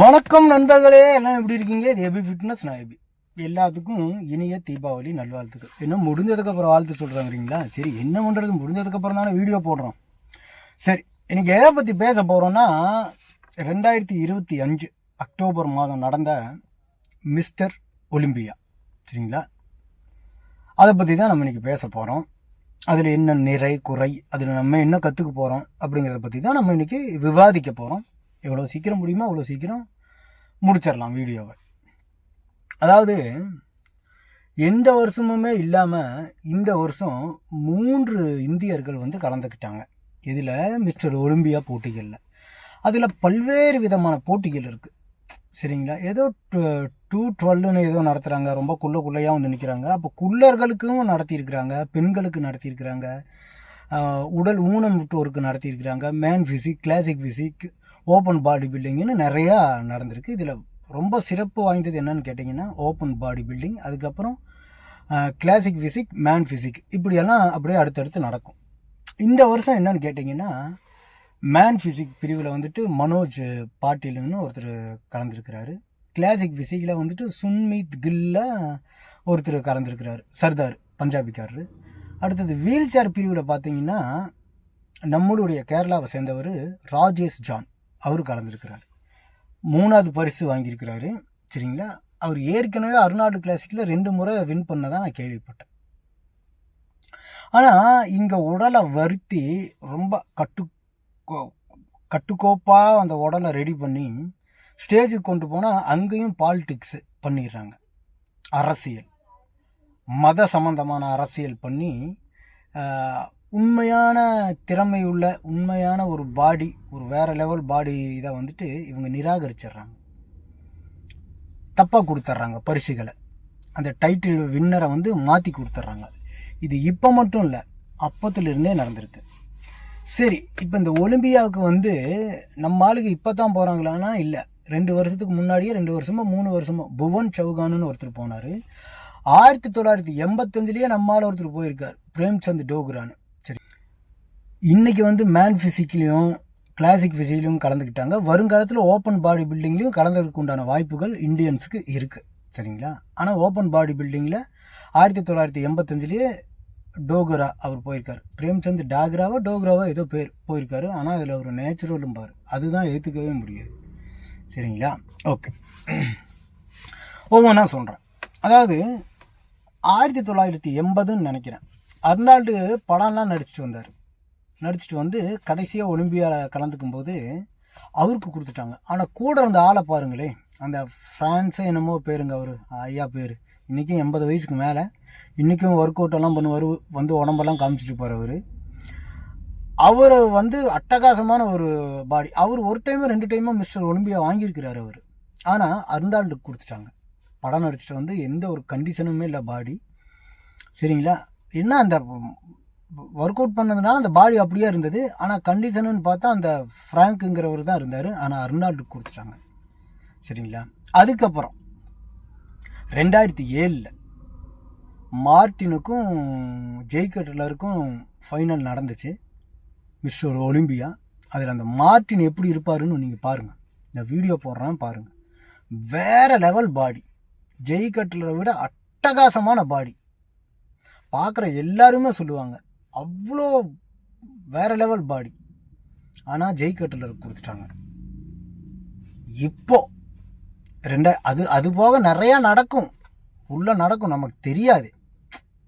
வணக்கம் நண்பர்களே எல்லாம் எப்படி இருக்கீங்க? இது எபி ஃபிட்னஸ் நான் எபி எல்லாத்துக்கும் இனிய தீபாவளி நல்வாழ்த்துக்கள். இன்னும் முடிஞ்சதுக்கப்புறம் வாழ்த்து சொல்கிறாங்கிறீங்களா சரி என்ன பண்ணுறது முடிஞ்சதுக்கப்புறம் தானே வீடியோ போடுறோம். சரி இன்னைக்கு எதை பற்றி பேச போகிறோன்னா ரெண்டாயிரத்தி இருபத்தி அஞ்சு அக்டோபர் மாதம் நடந்த மிஸ்டர் ஒலிம்பியா சரிங்களா? அதை பற்றி தான் நம்ம இன்னைக்கு பேச போகிறோம் அதில் என்ன நிறை குறை அதில் நம்ம என்ன கற்றுக்க போகிறோம் அப்படிங்கிறத பற்றி தான் நம்ம இன்னைக்கு விவாதிக்க போகிறோம் எவ்வளோ சீக்கிரம் முடியுமோ அவ்வளோ சீக்கிரம் முடிச்சிடலாம் வீடியோவை. அதாவது எந்த வருஷமுமே இல்லாமல் இந்த வருஷம் மூன்று இந்தியர்கள் வந்து கலந்துக்கிட்டாங்க. இதில் மிஸ்டர் ஒலிம்பியா போட்டிகளில். அதில் பல்வேறு விதமான போட்டிகள் இருக்குது சரிங்களா? ஏதோ டூ டுவெல்லுன்னு ஏதோ நடத்துகிறாங்க ரொம்ப குள்ள குள்ளையாக வந்து நிற்கிறாங்க அப்போ குள்ளர்களுக்கும் நடத்தியிருக்கிறாங்க. பெண்களுக்கு நடத்தியிருக்கிறாங்க. உடல் ஊனம் விட்டோருக்கு நடத்தியிருக்கிறாங்க. Man physique classic physique open body பில்டிங்னு நிறையா நடந்திருக்கு. இதில் ரொம்ப சிறப்பு வாய்ந்தது என்னன்னு கேட்டிங்கன்னா ஓப்பன் பாடி பில்டிங் அதுக்கப்புறம் கிளாசிக் ஃபிசிக் மேன் ஃபிசிக் இப்படியெல்லாம் அப்படியே அடுத்தடுத்து நடக்கும். இந்த வருஷம் என்னன்னு கேட்டிங்கன்னா மேன் ஃபிசிக் பிரிவில் வந்துட்டு மனோஜ் பாட்டீல்னு ஒருத்தர் கலந்துருக்கிறாரு. கிளாசிக் ஃபிசிக்கில் வந்துட்டு சுன்மித் கில்ல ஒருத்தர் கலந்துருக்கிறாரு சர்தார் பஞ்சாபிக்காரரு. அடுத்தது வீல் சேர் பிரிவில் பார்த்தீங்கன்னா நம்மளுடைய கேரளாவை சேர்ந்தவர் ராஜேஷ் ஜான். அவர் கலந்துருக்கிறார். மூணாவது பரிசு வாங்கியிருக்கிறாரு. சரிங்களா? அவர் ஏற்கனவே அருணாடு கிளாசிக்கில் ரெண்டு முறை வின் பண்ணதான் நான் கேள்விப்பட்டேன். ஆனால் இங்கே உடலை வருத்தி ரொம்ப கட்டு கோ- கட்டுக்கோப்பாக அந்த உடலை ரெடி பண்ணி ஸ்டேஜுக்கு கொண்டு போனால் அங்கேயும் பாலிட்டிக்ஸ் பண்ணிடுறாங்க. அரசியல். மத சம்பந்தமான அரசியல் பண்ணி உண்மையான திறமை உள்ள உண்மையான ஒரு பாடி ஒரு வேறு லெவல் பாடி இதை வந்துட்டு இவங்க நிராகரிச்சிடுறாங்க. தப்பாக கொடுத்துட்றாங்க பரிசுகளை. அந்த டைட்டில் வின்னரை வந்து மாற்றி கொடுத்துட்றாங்க. இது இப்போ மட்டும் இல்லை அப்பத்துலேருந்தே நடந்திருக்கு. சரி இப்போ இந்த ஒலிம்பியாவுக்கு வந்து நம்ம ஆளுக்கு இப்போ தான் போகிறாங்களான்னா இல்லை. ரெண்டு வருஷத்துக்கு முன்னாடியே ரெண்டு வருஷமோ மூணு வருஷமோ புவன் சௌகானுன்னு ஒருத்தர் போனார். ஆயிரத்தி தொள்ளாயிரத்தி எண்பத்தஞ்சிலேயே நம்ம ஒருத்தர் போயிருக்கார் பிரேம்சந்த் டோக்ரான்னு. இன்றைக்கி வந்து மேன் ஃபிசிக்லேயும் கிளாசிக் ஃபிசிக்லேயும் கலந்துக்கிட்டாங்க. வருங்காலத்தில் ஓப்பன் பாடி பில்டிங்லேயும் கலந்துக்கிறதுக்கு உண்டான வாய்ப்புகள் இந்தியன்ஸுக்கு இருக்குது சரிங்களா? ஆனால் ஓப்பன் பாடி பில்டிங்கில் ஆயிரத்தி தொள்ளாயிரத்தி எண்பத்தஞ்சிலேயே டோகரா அவர் போயிருக்கார். பிரேம்சந்த் டாகராவோ டோகராவோ ஏதோ பேர் போயிருக்காரு. ஆனால் அதில் ஒரு நேச்சுரலும் பார். அதுதான் ஏற்றுக்கவே முடியாது. சரிங்களா? ஓகே ஒவ்வொன்றா சொல்கிறேன் அதாவது ஆயிரத்தி தொள்ளாயிரத்தி எண்பதுன்னு நினைக்கிறேன். அர்னால்டு படம்லாம் நடிச்சிட்டு வந்தார். நடிச்சுட்டு வந்து கடைசியாக ஒலிம்பியாவில் கலந்துக்கும் போது அவருக்கு கொடுத்துட்டாங்க. ஆனால் கூட இருந்த ஆளை பாருங்களே. அந்த ஃப்ரான்ஸே என்னமோ பேருங்க அவர். ஐயா பேர். இன்றைக்கும் எண்பது வயசுக்கு மேலே. இன்றைக்கும் ஒர்க் அவுட்டெல்லாம் பண்ணுவார். வந்து உடம்பெல்லாம் காமிச்சிட்டு போகிறவர் அவர். வந்து அட்டகாசமான ஒரு பாடி அவர் ஒரு டைமோ ரெண்டு டைமோ மிஸ்டர் ஒலிம்பியா வாங்கியிருக்கிறார் அவர். ஆனால் அருண்டாளுக்கு கொடுத்துட்டாங்க. படம் நடிச்சிட்டு வந்து எந்த ஒரு கண்டிஷனுமே இல்லை பாடி சரிங்களா? என்ன அந்த ஒர்க் அவுட் பண்ணதுனால அந்த பாடி அப்படியே இருந்தது. ஆனால் கண்டிஷனுன்னு பார்த்தா அந்த ஃப்ராங்க்குங்கிறவர் தான் இருந்தார். ஆனால் அருணால்டு கொடுத்துட்டாங்க. சரிங்களா? அதுக்கப்புறம் ரெண்டாயிரத்தி ஏழில் மார்டினுக்கும் ஜெய்கட்லருக்கும் ஃபைனல் நடந்துச்சு. Mister Olympia. அதில் அந்த மார்டின் எப்படி இருப்பாருன்னு நீங்கள் பாருங்கள் இந்த வீடியோ போடுறேன் பாருங்கள் வேறு லெவல் பாடி ஜெய் கட்லரை விட அட்டகாசமான பாடி பார்க்குற எல்லாருமே சொல்லுவாங்க. அவ்வளோ வேற லெவல் பாடி ஆனால் ஜெய் கொடுத்துட்டாங்க. இப்போ ரெண்டா அது அது போக நிறையா நடக்கும். உள்ளே நடக்கும் நமக்கு தெரியாது.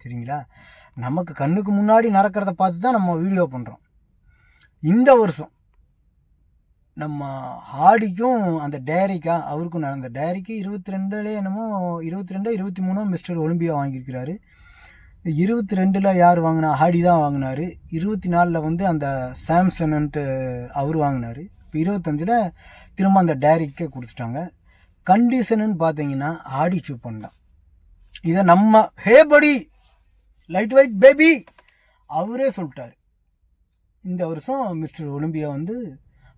சரிங்களா நமக்கு கண்ணுக்கு முன்னாடி நடக்கிறத பார்த்து தான் நம்ம வீடியோ பண்ணுறோம் இந்த வருஷம் நம்ம ஹாடிக்கும் அந்த டேரிக்கா அவருக்கும் நடந்த டேரிக்கு இருபத்தி ரெண்டுலேயே என்னமோ இருபத்தி ரெண்டோ இருபத்தி மூணோ மிஸ்டர் ஒலிம்பியா வாங்கியிருக்கிறாரு. இருபத்தி ரெண்டில் யார் வாங்கினா ஹாடி தான் வாங்கினாரு. இருபத்தி நாலில் வந்து அந்த சாம்சன்ட்டு அவர் வாங்கினாரு. இப்போ இருபத்தஞ்சில் திரும்ப அந்த டேரிக்கே கொடுத்துட்டாங்க. கண்டிஷனுன்னு பார்த்தீங்கன்னா ஆடி சூப்பன் தான். இதை நம்ம ஹே படி லைட் வெயிட் பேபி அவரே சொல்லிட்டாரு. இந்த வருஷம் மிஸ்டர் ஒலிம்பியா வந்து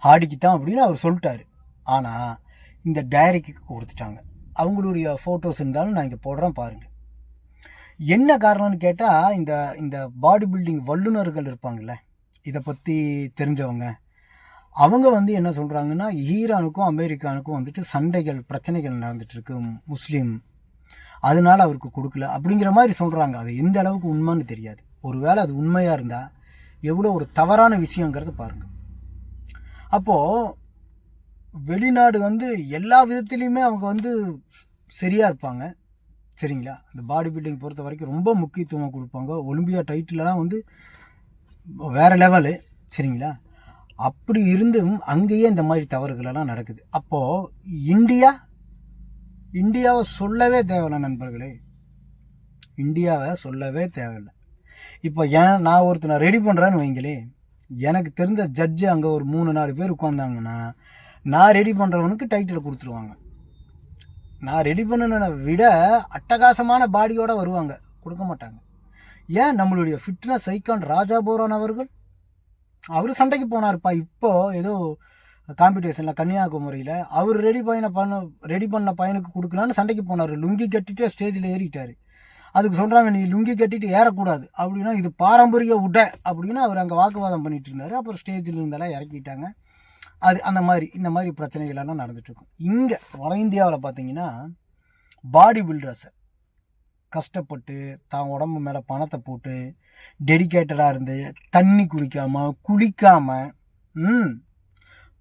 ஹாடிக்கு தான் அப்படின்னு அவர் சொல்லிட்டாரு. ஆனால் இந்த டைரிக்கு கொடுத்துட்டாங்க. அவங்களுடைய ஃபோட்டோஸ் இருந்தாலும் நான் இங்கே போடுறேன் பாருங்கள் என்ன காரணம்னு கேட்டால் இந்த இந்த பாடி பில்டிங் வல்லுநர்கள் இருப்பாங்கள்ல இதை பற்றி தெரிஞ்சவங்க அவங்க வந்து என்ன சொல்கிறாங்கன்னா ஈரானுக்கும் அமெரிக்கானுக்கும் வந்துட்டு சண்டைகள் பிரச்சனைகள் நடந்துகிட்ருக்கு முஸ்லீம். அதனால் அவருக்கு கொடுக்கல அப்படிங்கிற மாதிரி சொல்கிறாங்க அது எந்த அளவுக்கு உண்மைன்னு தெரியாது. ஒருவேளை அது உண்மையாக இருந்தால் எவ்வளோ ஒரு தவறான விஷயங்கிறத பாருங்கள் அப்போது வெளிநாடு வந்து எல்லா விதத்துலேயுமே அவங்க வந்து சரியாக இருப்பாங்க. சரிங்களா? அந்த பாடி பில்டிங் பொறுத்த வரைக்கும் ரொம்ப முக்கியத்துவம் கொடுப்பாங்க. ஒலிம்பியா டைட்டிலெலாம் வந்து வேறு லெவலு சரிங்களா? அப்படி இருந்தும் அங்கேயே இந்த மாதிரி தவறுகளெல்லாம் நடக்குது. அப்போது இந்தியா இந்தியாவை சொல்லவே தேவையில்லை நண்பர்களே. இந்தியாவை சொல்லவே தேவையில்லை. இப்போ ஏன் நான் ஒருத்தனை ரெடி பண்ணுறேன்னு வைங்களே. எனக்கு தெரிஞ்ச ஜட்ஜு அங்கே ஒரு மூணு நாலு பேர் உட்காந்தாங்கன்னா நான் ரெடி பண்ணுறவனுக்கு டைட்டில் கொடுத்துருவாங்க. நான் ரெடி பண்ணனை விட அட்டகாசமான பாடியோட வருவாங்க. கொடுக்க மாட்டாங்க. ஏன்? நம்மளுடைய ஃபிட்னஸ் ஐக்கான் ராஜா போரான் அவர்கள்? அவர் சண்டைக்கு போனார்ப்பா. இப்போ ஏதோ காம்படிஷனில் கன்னியாகுமரியில் அவர் ரெடி பையனை பண்ண ரெடி பண்ண பையனுக்கு கொடுக்கலான்னு சண்டைக்கு போனார். லுங்கி கட்டிட்டு ஸ்டேஜில் ஏறிட்டார். அதுக்கு சொல்கிறாங்க நீ லுங்கி கட்டிட்டு ஏறக்கூடாது. அப்படின்னா இது பாரம்பரிய உடை. அப்படின்னு அவர் அங்கே வாக்குவாதம் பண்ணிட்டு இருந்தார். அப்புறம் ஸ்டேஜில் இருந்தெல்லாம் இறக்கிட்டாங்க. அது அந்த மாதிரி இந்த மாதிரி பிரச்சனைகளெல்லாம் எல்லாம் இங்கே வட இந்தியாவில் பார்த்தீங்கன்னா பாடி பில்டர்ஸை கஷ்டப்பட்டு தான் உடம்பு மேலே பணத்தை போட்டு டெடிக்கேட்டடாக இருந்து தண்ணி குடிக்காமல் குளிக்காமல் ம்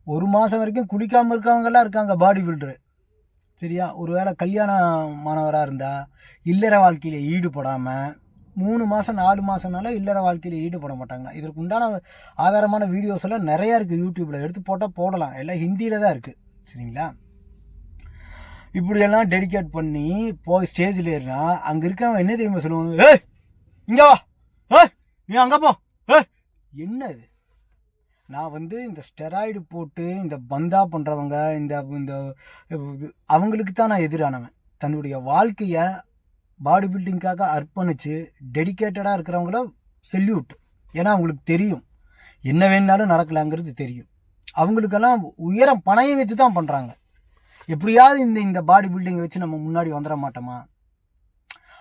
ஒரு மாதம் வரைக்கும் குளிக்காமல் இருக்கவங்கெல்லாம் இருக்காங்க பாடி பில்டரு சரியா? ஒருவேளை கல்யாண மாணவராக இருந்தால் இல்லற வாழ்க்கையில் ஈடுபடாமல் மூணு மாதம் நாலு மாதம்னால இல்லற வாழ்க்கையில் ஈடுபட மாட்டாங்க. இதற்கு உண்டான ஆதாரமான வீடியோஸ் எல்லாம் நிறையா இருக்குது யூடியூப்பில் எடுத்து போட்டால் போடலாம். எல்லாம் ஹிந்தியில் தான் இருக்குது சரிங்களா? இப்படியெல்லாம் டெடிகேட் பண்ணி போய் ஸ்டேஜில் ஏறினா அங்கே இருக்கவன் என்ன தெரியுமா சொல்லுவாங்க ஏய் இங்கே வா. ஏ நீ அங்கே போ. ஏ என்ன இது? நான் வந்து இந்த ஸ்டெராய்டு போட்டு இந்த பந்தா பண்ணுறவங்க இந்த இந்த அவங்களுக்கு தான் நான் எதிரானவன். தன்னுடைய வாழ்க்கையை பாடி பில்டிங்காக அர்ப்பணித்து டெடிக்கேட்டடாக இருக்கிறவங்கள செல்யூட் ஏன்னா அவங்களுக்கு தெரியும். என்ன வேணாலும் நடக்கலாங்கிறது தெரியும். அவங்களுக்கெல்லாம் உயரம் பணையம் வச்சு தான் பண்ணுறாங்க எப்படியாவது இந்த இந்த பாடி பில்டிங்கை வச்சு நம்ம முன்னாடி வந்துட மாட்டோமா?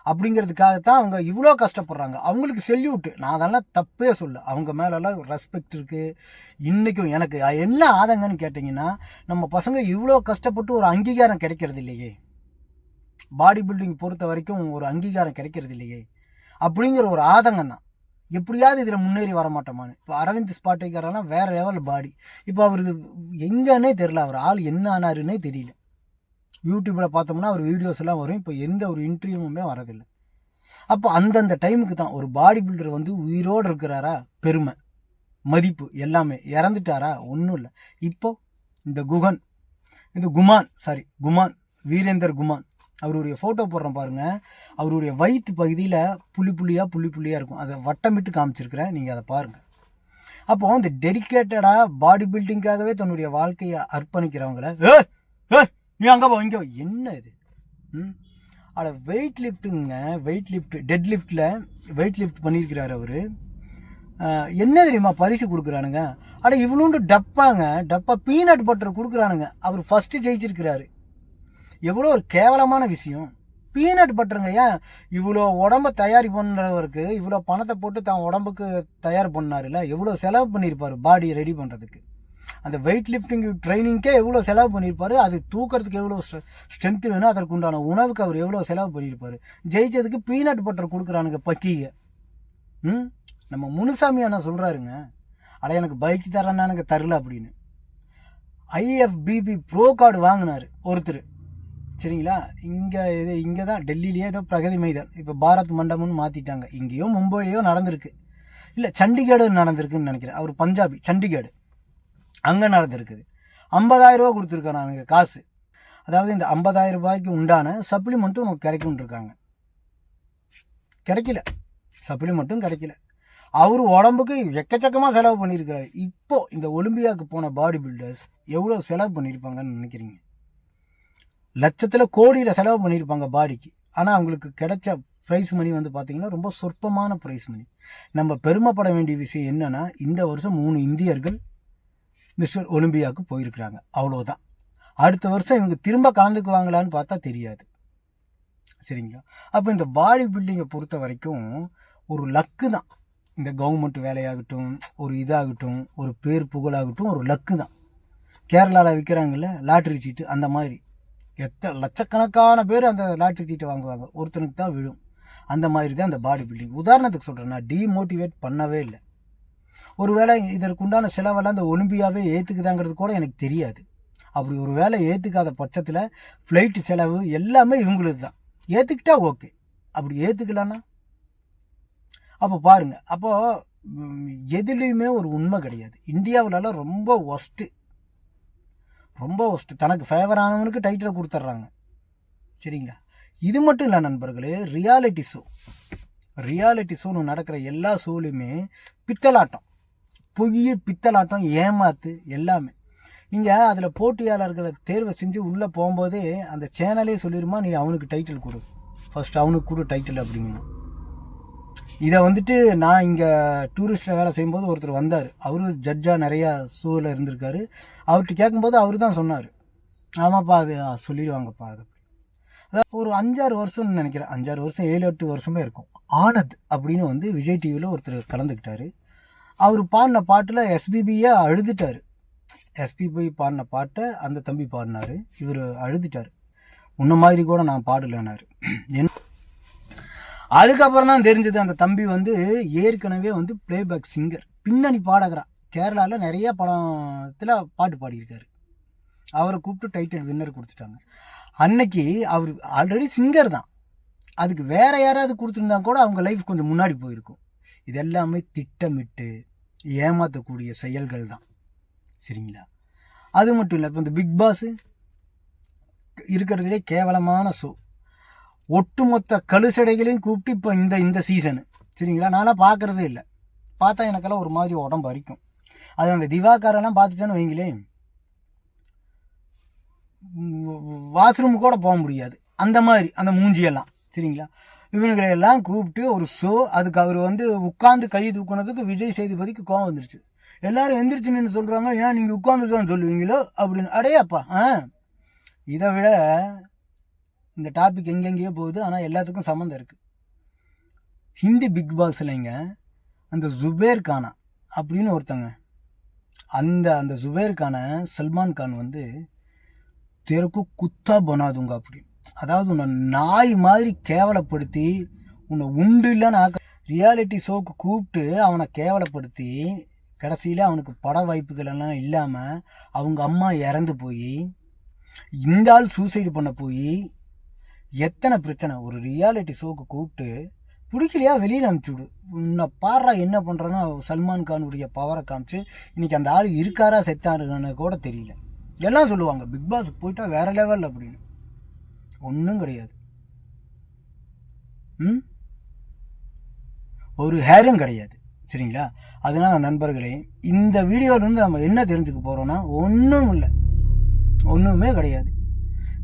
அப்படிங்கிறதுக்காகத்தான் அவங்க இவ்வளோ கஷ்டப்படுறாங்க. அவங்களுக்கு செல்யூட்டு நான் அதெல்லாம் தப்பே சொல்ல அவங்க மேலெல்லாம் ரெஸ்பெக்ட் இருக்குது இன்றைக்கும் எனக்கு என்ன ஆதங்கன்னு கேட்டிங்கன்னா நம்ம பசங்க இவ்வளோ கஷ்டப்பட்டு ஒரு அங்கீகாரம் கிடைக்கிறது இல்லையே பாடி பில்டிங் பொறுத்த வரைக்கும் ஒரு அங்கீகாரம் கிடைக்கிறது இல்லையே. அப்படிங்கிற ஒரு ஆதங்கம் தான். எப்படியாவது இதில் முன்னேறி வர மாட்டோமான்னு இப்போ அரவிந்த் ஸ்பாட்டைக்காரெல்லாம் வேறு லெவல் பாடி. இப்போ அவர் இது எங்கன்னே தெரில அவர் ஆள் என்ன ஆனாருன்னே தெரியல. யூடியூப்பில் பார்த்தோம்னா அவர் வீடியோஸ் எல்லாம் வரும். இப்போ எந்த ஒரு இன்டர்வியூவுமே வரதில்லை. அப்போ அந்தந்த டைமுக்கு தான் ஒரு பாடி பில்டர் வந்து உயிரோடு இருக்கிறாரா? பெருமை. மதிப்பு எல்லாமே. இறந்துட்டாரா? ஒன்றும் இல்லை. இப்போது இந்த குகன் இந்த குமான் சாரி குமான் வீரேந்தர் குமான் அவருடைய ஃபோட்டோ போடுறோம் பாருங்கள் அவருடைய வயிற்று பகுதியில் புள்ளி புள்ளியாக புள்ளி புள்ளியாக இருக்கும். அதை வட்டமிட்டு காமிச்சிருக்கிறேன். நீங்கள் அதை பாருங்கள் அப்போ இந்த டெடிக்கேட்டடாக பாடி பில்டிங்காகவே தன்னுடைய வாழ்க்கையை அர்ப்பணிக்கிறவங்கள ஏ நீ அங்கே போ இங்கே என்ன இது? ம்? அட வெயிட் லிஃப்ட்டுங்க வெயிட் லிஃப்ட் டெட் லிஃப்ட்டில் வெயிட் லிஃப்ட் பண்ணியிருக்கிறார் அவர். என்ன தெரியுமா பரிசு கொடுக்குறானுங்க? அட இவ்வளோண்டு டப்பாங்க. டப்பா பீனட் பட்டர் கொடுக்குறானுங்க. அவர் ஃபஸ்ட்டு ஜெயிச்சிருக்கிறாரு. எவ்வளோ ஒரு கேவலமான விஷயம். பீனட் பட்டருங்க ஏன்? இவ்வளோ உடம்ப தயாரி பண்ணுறவருக்கு இவ்வளோ பணத்தை போட்டு தான் உடம்புக்கு தயார் பண்ணாருல்ல? எவ்வளோ செலவு பண்ணியிருப்பார் பாடியை ரெடி பண்ணுறதுக்கு அந்த வெயிட் லிஃப்டிங் ட்ரைனிங்க்கே எவ்வளோ செலவு பண்ணியிருப்பார் அது தூக்கிறதுக்கு எவ்வளோ ஸ்ட்ரென்த்து வேணும் அதற்கு உண்டான உணவுக்கு அவர் எவ்வளோ செலவு பண்ணியிருப்பார் ஜெயிச்சதுக்கு பீனட் பட்டர் கொடுக்குறானுங்க பக்கியை. ம்? நம்ம முனுசாமி அண்ணா சொல்கிறாருங்க அட எனக்கு பைக் தரேன்னா எனக்கு தரல அப்படின்னு. ஐஎஃப்பிபி ப்ரோ கார்டு வாங்கினார் ஒருத்தர். சரிங்களா? இங்கே இது இங்கே தான் டெல்லியிலேயே ஏதோ பிரகதி மைதான் இப்போ பாரத் மண்டபம்னு மாற்றிட்டாங்க இங்கேயோ மும்பையிலையோ நடந்திருக்கு. இல்லை சண்டிகேடு நடந்திருக்குன்னு நினைக்கிறேன். அவர் பஞ்சாபி சண்டிகேடு. அங்கே நடந்திருக்குது. ஐம்பதாயிரம் ரூபா கொடுத்துருக்காங்க காசு. அதாவது இந்த ஐம்பதாயிரம் ரூபாய்க்கு உண்டான சப்ளிமெண்ட்டும் உனக்கு கிடைக்கும்னு இருக்காங்க. கிடைக்கல. சப்ளிமெண்ட்டும் கிடைக்கல. அவர் உடம்புக்கு எக்கச்சக்கமாக செலவு பண்ணியிருக்கிறாரு. இப்போது இந்த ஒலிம்பியாவுக்கு போன பாடி பில்டர்ஸ் எவ்வளோ செலவு பண்ணியிருப்பாங்கன்னு நினைக்கிறீங்க? லட்சத்தில் கோடியில் செலவு பண்ணியிருப்பாங்க பாடிக்கு. ஆனால் அவங்களுக்கு கிடைச்ச ப்ரைஸ் மணி வந்து பார்த்திங்கன்னா ரொம்ப சொற்பமான ப்ரைஸ் மணி நம்ம பெருமைப்பட வேண்டிய விஷயம் என்னென்னா இந்த வருஷம் மூணு இந்தியர்கள் மிஸ்டர் ஒலிம்பியாவுக்கு போயிருக்கிறாங்க. அவ்வளோதான் அடுத்த வருஷம் இவங்க திரும்ப கலந்துக்குவாங்களான்னு பார்த்தா தெரியாது. சரிங்களா? அப்போ இந்த பாடி பில்டிங்கை பொறுத்த வரைக்கும் ஒரு லக்கு தான். இந்த கவர்மெண்ட் வேலையாகட்டும் ஒரு இதாகட்டும் ஒரு பேர் புகழாகட்டும் ஒரு லக்கு தான். கேரளாவில் விற்கிறாங்கல்ல லாட்ரி சீட்டு அந்த மாதிரி. எத்தனை லட்சக்கணக்கான பேர் அந்த லாட்ரி சீட்டை வாங்குவாங்க. ஒருத்தனுக்கு தான் விழும். அந்த மாதிரி தான் அந்த பாடி பில்டிங் உதாரணத்துக்கு சொல்கிறேன் நான் டீமோட்டிவேட் பண்ணவே இல்லை. ஒருவேளை இதற்குண்டான செலவெல்லாம் அந்த ஒலிம்பியாவே ஏற்றுக்குதாங்கிறது கூட எனக்கு தெரியாது. அப்படி ஒரு வேலை ஏற்றுக்காத பட்சத்தில் ஃப்ளைட்டு செலவு எல்லாமே இவங்களுக்கு தான். ஏற்றுக்கிட்டா ஓகே அப்படி ஏற்றுக்கலான்னா அப்போ பாருங்கள் அப்போது எதுலேயுமே ஒரு உண்மை கிடையாது. இந்தியாவிலலாம் ரொம்ப ஒஸ்ட்டு ரொம்ப ஒஸ்ட்டு தனக்கு ஃபேவரானவனுக்கு டைட்டிலை கொடுத்துட்றாங்க. சரிங்களா? இது மட்டும் இல்லை நண்பர்களே ரியாலிட்டி ஷோ ரியாலிட்டி ஷோன்னு நடக்கிற எல்லா ஷோலையுமே பித்தலாட்டம். பொய் பித்தலாட்டம் ஏமாத்து எல்லாமே. நீங்கள் அதில் போட்டியாளர்களை தேர்வை செஞ்சு உள்ளே போகும்போதே அந்த சேனலே சொல்லிடுமா நீ அவனுக்கு டைட்டில் கொடு. ஃபஸ்ட் அவனுக்கு கொடு டைட்டில் அப்படிங்கணும். இதை வந்துட்டு நான் இங்கே டூரிஸ்ட்டில் வேலை செய்யும்போது ஒருத்தர் வந்தார். அவரும் ஜட்ஜாக நிறையா ஷூவில் இருந்திருக்காரு. அவர்கிட்ட கேட்கும்போது அவர் தான் சொன்னார். ஆமாப்பா அது சொல்லிடுவாங்கப்பா அது அதாவது ஒரு அஞ்சாறு வருஷம்னு நினைக்கிறேன். அஞ்சாறு வருஷம் ஏழு எட்டு வருஷமே இருக்கும். ஆனத் அப்படின்னு வந்து விஜய் டிவியில் ஒருத்தர் கலந்துக்கிட்டார். அவர் பாடின பாட்டில் எஸ்பிபியை அழுதுட்டார். எஸ்பிபி பாடின பாட்டை அந்த தம்பி பாடினார். இவர் அழுதுட்டார். உன்ன மாதிரி கூட நான் பாடலைனாரு. என்ன அதுக்கப்புறம் தான் தெரிஞ்சது அந்த தம்பி வந்து ஏற்கனவே வந்து பிளேபேக் சிங்கர் பின்னணி பாடகரான் கேரளாவில் நிறைய படத்தில் பாட்டு பாடியிருக்காரு. அவரை கூப்பிட்டு டைட்டில் வின்னர் கொடுத்துட்டாங்க. அன்னைக்கு அவர் ஆல்ரெடி சிங்கர் தான். அதுக்கு வேற யாராவது கொடுத்துருந்தா கூட அவங்க லைஃப் கொஞ்சம் முன்னாடி போயிருக்கும். இதெல்லாமே திட்டமிட்டு ஏமாற்றக்கூடிய செயல்கள் தான். சரிங்களா? அது மட்டும் இல்லை இப்போ இந்த பிக் பாஸு இருக்கிறதுலே கேவலமான ஷோ ஒட்டுமொத்த கழுசடைகளையும் கூப்பிட்டு இப்போ இந்த இந்த சீசனு சரிங்களா? நான்லாம் பார்க்குறதே இல்லை. பார்த்தா எனக்கெல்லாம் ஒரு மாதிரி உடம்பு அரிக்கும். அது அந்த திவாக்காரெல்லாம் பார்த்துட்டேன்னு வைங்களேன். வாஷ்ரூம் கூட போக முடியாது. அந்த மாதிரி அந்த மூஞ்சியெல்லாம். சரிங்களா? இவனுங்களை எல்லாம் கூப்பிட்டு ஒரு ஷோ அதுக்கு அவர் வந்து உட்காந்து கை தூக்குனதுக்கு விஜய் சேதுபதிக்கு கோவம் வந்துருச்சு. எல்லாரும் எந்திரிச்சு நின்று சொல்கிறாங்க ஏன் நீங்கள் உட்காந்து தான் சொல்லுவீங்களோ? அப்படின்னு. அடையாப்பா ஆ. இதை விட இந்த டாபிக் எங்கெங்கேயோ போகுது ஆனால் எல்லாத்துக்கும் சம்மந்தம் இருக்குது ஹிந்தி பிக் பாஸ்லைங்க அந்த ஜுபேர் கானா அப்படின்னு ஒருத்தங்க. அந்த அந்த ஜுபேர் கானை சல்மான் கான் வந்து தெருக்கு குத்தா பண்ணாதுங்க அப்படி அதாவது உன்னை நாய் மாதிரி கேவலப்படுத்தி உன்னை உண்டு இல்லைன்னு ஆக்க ரியாலிட்டி ஷோக்கு கூப்பிட்டு அவனை கேவலப்படுத்தி கடைசியில் அவனுக்கு பட வாய்ப்புகள் எல்லாம் இல்லாமல் அவங்க அம்மா இறந்து போய் இந்த ஆள் சூசைடு பண்ண போய் எத்தனை பிரச்சனை? ஒரு ரியாலிட்டி ஷோக்கு கூப்பிட்டு பிடிக்கலையா? வெளியில் அனுப்பிச்சி விடு. உன்னை பாடுறா என்ன பண்ணுறேன்னா சல்மான் கானுடைய பவரை காமிச்சு இன்றைக்கி அந்த ஆள் இருக்காரா செத்தாருன்னு கூட தெரியல. எல்லாம் சொல்லுவாங்க பிக் பாஸ் போயிட்டா வேற லெவல் அப்படின்னு. ஒன்றும் கிடையாது. ம்? ஒரு ஹேரும் கிடையாது. சரிங்களா? அதனால் நண்பர்களே இந்த வீடியோவிலேருந்து நம்ம என்ன தெரிஞ்சுக்க போகிறோன்னா ஒன்றும் இல்லை. ஒன்றுமே கிடையாது.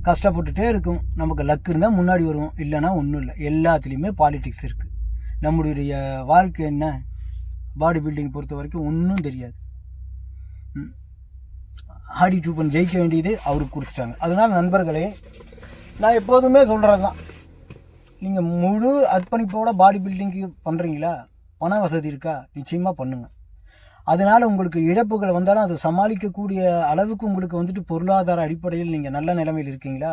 கஷ்டப்பட்டுட்டே இருக்கும். நமக்கு லக் இருந்தால் முன்னாடி வருவோம். இல்லைன்னா ஒன்றும் இல்லை. எல்லாத்துலேயுமே பாலிட்டிக்ஸ் இருக்குது நம்முடைய வாழ்க்கை என்ன? பாடி பில்டிங் பொறுத்த வரைக்கும் ஒன்றும் தெரியாது. ம். ஆடி சூப்பன் ஜெயிக்க வேண்டியது அவருக்கு கொடுத்துட்டாங்க அதனால் நண்பர்களே நான் எப்போதுமே சொல்கிறது தான் நீங்கள் முழு அர்ப்பணிப்போட பாடி பில்டிங்க்கு பண்ணுறீங்களா பண வசதி இருக்கா? நிச்சயமாக பண்ணுங்கள் அதனால் உங்களுக்கு இழப்புகள் வந்தாலும் அதை சமாளிக்கக்கூடிய அளவுக்கு உங்களுக்கு வந்துட்டு பொருளாதார அடிப்படையில் நீங்கள் நல்ல நிலைமையில் இருக்கீங்களா?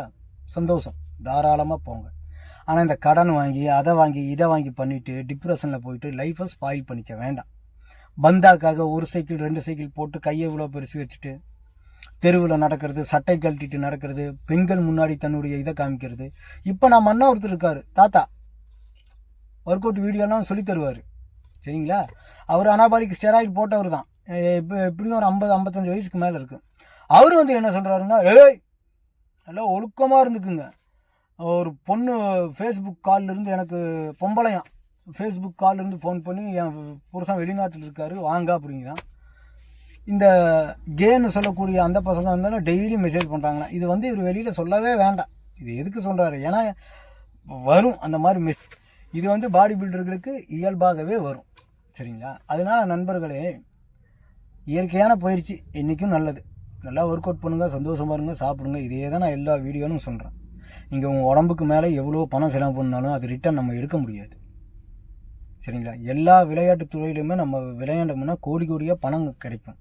சந்தோஷம். தாராளமாக போங்க. ஆனால் இந்த கடன் வாங்கி அதை வாங்கி இதை வாங்கி பண்ணிவிட்டு டிப்ரெஷனில் போயிட்டு லைஃப்பை ஸ்பாயில் பண்ணிக்க வேண்டாம். பந்தாக்காக ஒரு சைக்கிள் ரெண்டு சைக்கிள் போட்டு கையை இவ்வளோ பெருசு வச்சுட்டு தெருவில் நடக்கிறது சட்டை கழட்டிட்டு நடக்கிறது பெண்கள் முன்னாடி தன்னுடைய இதை காமிக்கிறது. இப்போ நான் மன்னா ஒருத்தர் இருக்கார் தாத்தா. ஒர்க் அவுட் வீடியோலாம் சொல்லி தருவார். சரிங்களா? அவர் அனாபாலிக் ஸ்டெராய்டு போட்டவர் தான். இப்போ எப்படியும் ஒரு ஐம்பது ஐம்பத்தஞ்சு வயசுக்கு மேலே இருக்குது அவர் வந்து என்ன சொல்கிறாருன்னா ஏய் நல்லா ஒழுக்கமாக இருந்துக்குங்க. ஒரு பொண்ணு ஃபேஸ்புக் கால்லேருந்து எனக்கு பொம்பளையாம். ஃபேஸ்புக் கால்லேருந்து ஃபோன் பண்ணி என் புருஷன் வெளிநாட்டில் இருக்காரு வாங்க அப்படிங்கிறான். இந்த கேன்னு சொல்லக்கூடிய அந்த பசங்க வந்தாலும் டெய்லி மெசேஜ் பண்ணுறாங்களா இது வந்து இவர் வெளியில் சொல்லவே வேண்டாம். இது எதுக்கு சொல்கிறாரு ஏன்னா வரும் அந்த மாதிரி மெஸ் இது வந்து பாடி பில்டர்களுக்கு இயல்பாகவே வரும். சரிங்களா? அதனால் நண்பர்களே இயற்கையான பயிற்சி என்றைக்கும் நல்லது. நல்லா ஒர்க் அவுட் பண்ணுங்கள் சந்தோஷமா இருங்க சாப்பிடுங்க. இதே தான் நான் எல்லா வீடியோனும் சொல்கிறேன் நீங்கள் உங்கள் உடம்புக்கு மேலே எவ்வளோ பணம் செலவு பண்ணாலும் அது ரிட்டர்ன் நம்ம எடுக்க முடியாது. சரிங்களா? எல்லா விளையாட்டு துறையிலுமே நம்ம விளையாண்டோம்னா கோடி கோடியாக பணம் கிடைக்கும்.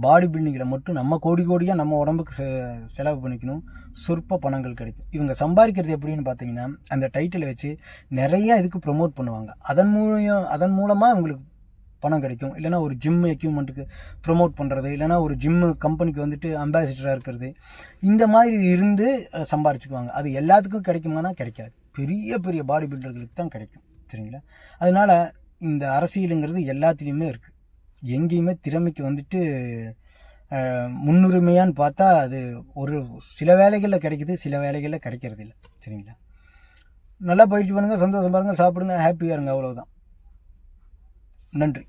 பாடி பில்டிங்கில் மட்டும் நம்ம கோடி கோடியாக நம்ம உடம்புக்கு செ- செலவு பண்ணிக்கணும். சொற்ப பணங்கள் கிடைக்கும். இவங்க சம்பாதிக்கிறது எப்படின்னு பார்த்தீங்கன்னா அந்த டைட்டிலை வச்சு நிறைய இதுக்கு ப்ரொமோட் பண்ணுவாங்க. அதன் மூலியம் அதன் மூலமாக இவங்களுக்கு பணம் கிடைக்கும். இல்லைனா ஒரு ஜிம் எக்யூப்மெண்ட்டுக்கு ப்ரொமோட் பண்ணுறது இல்லைனா ஒரு ஜிம்மு கம்பெனிக்கு வந்துட்டு அம்பாசிடராக இருக்கிறது. இந்த மாதிரி இருந்து சம்பாரிச்சுக்குவாங்க அது எல்லாத்துக்கும் கிடைக்குமானா கிடைக்காது. பெரிய பெரிய பாடி பில்டர்களுக்கு தான் கிடைக்கும். சரிங்களா? அதனால் இந்த அரசியலுங்கிறது எல்லாத்துலேயுமே இருக்குது எங்கேயுமே திறமைக்கு வந்துட்டு முன்னுரிமையான்னு பார்த்தா அது ஒரு சில வேலைகளில் கிடைக்குது சில வேலைகளில் கிடைக்கிறது இல்லை சரிங்களா? நல்லா பயிற்சி பண்ணுங்கள் சந்தோஷம் பாருங்கள் சாப்பிடுங்க ஹாப்பியாக இருங்க அவ்வளோதான் நன்றி.